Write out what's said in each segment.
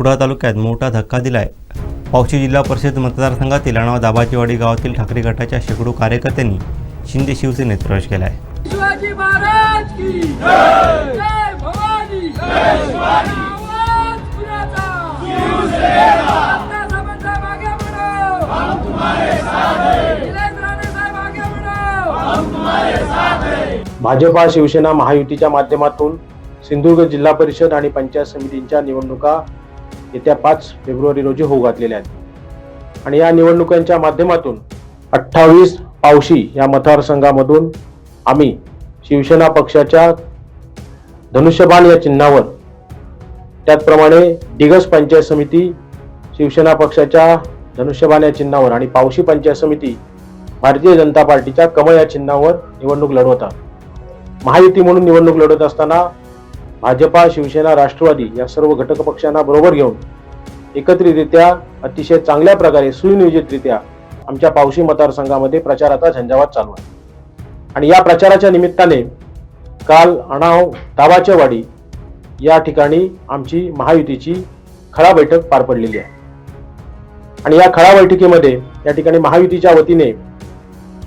कुडाळ तालुक्यात मोठा धक्का दिलाय. पावशी जिल्हा परिषद मतदारसंघातील अणावा दाबाचीवाडी गावातील ठाकरे गटाच्या शेकडो कार्यकर्त्यांनी शिंदे शिवसेनेत प्रवेश केलाय. शिवाजी महाराज की जय! भवानी! आवाज कुणाचा अण्णा साहेबांचा मागे म्हणो निलेश राणे साहेब मागे म्हणो भाजपा शिवसेना महायुतीच्या माध्यमातून सिंधुदुर्ग जिल्हा परिषद आणि पंचायत समितींच्या निवडणुका येत्या पाच फेब्रुवारी रोजी होऊ घातलेल्या आहेत. आणि या निवडणुकांच्या माध्यमातून अठ्ठावीस पावशी या मतदारसंघामधून आम्ही शिवसेना पक्षाच्या धनुष्यबाण या चिन्हावर त्याचप्रमाणे दिगस पंचायत समिती शिवसेना पक्षाच्या धनुष्यबाण या चिन्हावर आणि पावशी पंचायत समिती भारतीय जनता पार्टीच्या कमळ या चिन्हावर निवडणूक लढवतात. महायुती म्हणून निवडणूक लढवत असताना भाजपा शिवसेना राष्ट्रवादी या सर्व घटक पक्षांना बरोबर घेऊन एकत्रितरित्या अतिशय चांगल्या प्रकारे सुनियोजितरित्या आमच्या पावशी मतदारसंघामध्ये प्रचाराचा झंझावात चालू आहे. आणि या प्रचाराच्या निमित्ताने काल अणाव दाबाचेवाडी या ठिकाणी आमची महायुतीची खळा बैठक पार पडलेली आहे. आणि या खळा बैठकीमध्ये या ठिकाणी महायुतीच्या वतीने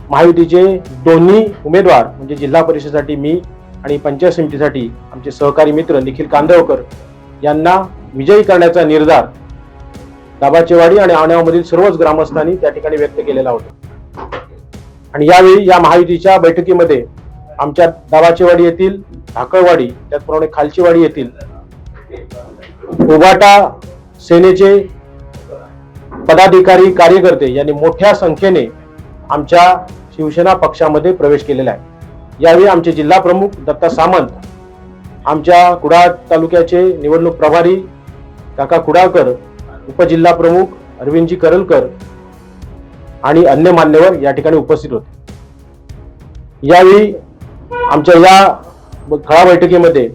महायुतीचे दोन्ही उमेदवार म्हणजे जिल्हा परिषदेसाठी मी आणि पंचायत समितीसाठी आमचे सहकारी मित्र निखिल कांदळकर यांना विजयी करण्याचा निर्धार दाबाचेवाडी आणि आणावमधील सर्वच ग्रामस्थांनी त्या ठिकाणी व्यक्त केलेला होता. आणि यावेळी या महायुतीच्या बैठकीमध्ये आमच्या दाबाचेवाडी येथील धाकळवाडी त्याचप्रमाणे खालचीवाडी येथील उबाटा सेनेचे पदाधिकारी कार्यकर्ते यांनी मोठ्या संख्येने आमच्या शिवसेना पक्षामध्ये प्रवेश केलेला आहे. यावेळी आमचे जिल्हा प्रमुख दत्ता सामंत आमच्या कुडाळ तालुक्याचे निवडणूक प्रभारी काका कुडाळकर उपजिल्हा प्रमुख अरविंदजी करलकर आणि अन्य मान्यवर या ठिकाणी उपस्थित होते. यावेळी आमच्या या खळा बैठकीमध्ये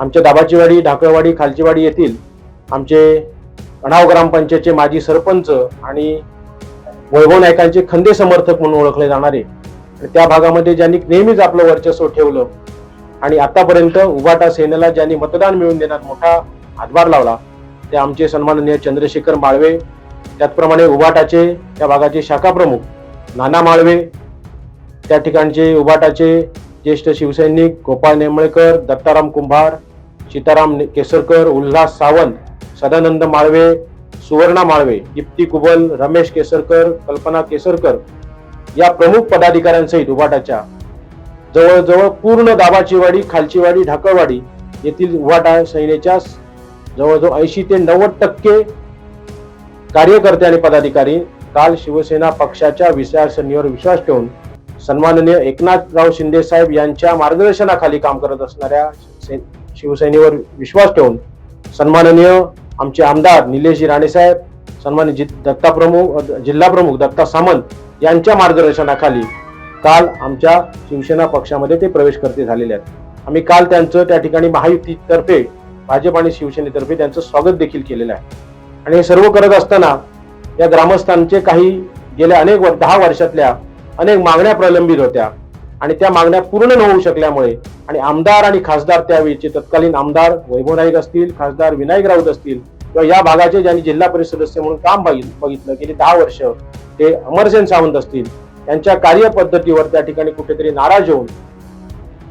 आमच्या दाबाचीवाडी ढाकळवाडी खालचीवाडी येथील आमचे अणाव ग्रामपंचायतचे माजी सरपंच आणि वैभव नायकांचे खंदे समर्थक म्हणून ओळखले जाणारे त्या भागामध्ये ज्यांनी नेहमीच आपलं वर्चस्व ठेवलं आणि आतापर्यंत उभाटा सेनेला ज्यांनी मतदान मिळवून देण्यात मोठा हातभार लावला ते आमचे सन्माननीय चंद्रशेखर माळवे त्याचप्रमाणे उभाटाचे त्या भागाचे शाखा प्रमुख नाना माळवे त्या ठिकाणचे उभाटाचे ज्येष्ठ शिवसैनिक गोपाळ नेमळेकर दत्ताराम कुंभार सीताराम केसरकर उल्हास सावंत सदानंद माळवे सुवर्णा माळवे दीप्ती कुबल रमेश केसरकर कल्पना केसरकर या प्रमुख पदाधिकाऱ्यांसहित उभाटाच्या जवळजवळ पूर्ण दाबाची वाडी खालचीवाडी ढाकळवाडी येथील उभाटा सेनेच्या जवळजवळ ऐंशी ते नव्वद टक्के कार्यकर्ते आणि पदाधिकारी काल शिवसेना पक्षाच्या विचारसरणीवर विश्वास ठेवून सन्माननीय एकनाथराव शिंदे साहेब यांच्या मार्गदर्शनाखाली काम करत असणाऱ्या शिवसेनेवर विश्वास ठेवून सन्माननीय आमचे आमदार निलेशजी राणेसाहेब सन्मानित दत्ता प्रमुख जिल्हा प्रमुख दत्ता सामंत यांच्या मार्गदर्शनाखाली काल आमच्या शिवसेना पक्षामध्ये ते प्रवेश करते झालेले आहेत. आम्ही काल त्यांचं त्या ठिकाणी महायुतीतर्फे भाजप आणि शिवसेनेतर्फे त्यांचं स्वागत देखील केलेलं आहे. आणि हे सर्व करत असताना या ग्रामस्थांचे काही गेल्या अनेक दहा वर्षातल्या अनेक मागण्या प्रलंबित होत्या. आणि त्या मागण्या पूर्ण न होऊ शकल्यामुळे आणि आमदार आणि खासदार त्यावेळीचे तत्कालीन आमदार वैभव नाईक असतील खासदार विनायक राऊत असतील किंवा या भागाचे ज्यांनी जिल्हा परिषद सदस्य म्हणून काम बघितलं गेली दहा वर्ष ते अमरसेन सावंत असतील यांच्या कार्यपद्धतीवर त्या ठिकाणी कुठेतरी नाराज होऊन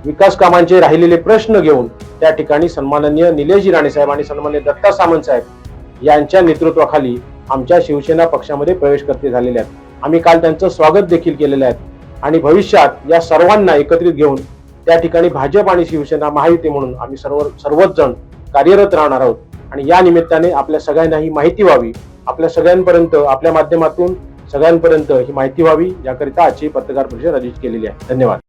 विकास कामांचे राहिलेले प्रश्न घेऊन त्या ठिकाणी सन्माननीय निलेशजी राणे साहेब आणि सन्माननीय दत्ता सामंत साहेब यांच्या नेतृत्वाखाली आमच्या शिवसेना पक्षामध्ये प्रवेश करते झालेले आहेत. आम्ही काल त्यांचं स्वागत देखील केलेलं आहे. आणि भविष्यात या सर्वांना एकत्रित घेऊन त्या ठिकाणी भाजप आणि शिवसेना महायुती म्हणून आम्ही सर्व सर्वच जण कार्यरत राहणार आहोत. आणि या निमित्ताने आपल्या सगळ्यांना ही माहिती व्हावी. आपल्या सगळ्यांपर्यंत आपल्या माध्यमातून सगळ्यांपर्यंत ही माहिती व्हावी याकरिता आजची पत्रकार परिषद आयोजित केलेली आहे. धन्यवाद.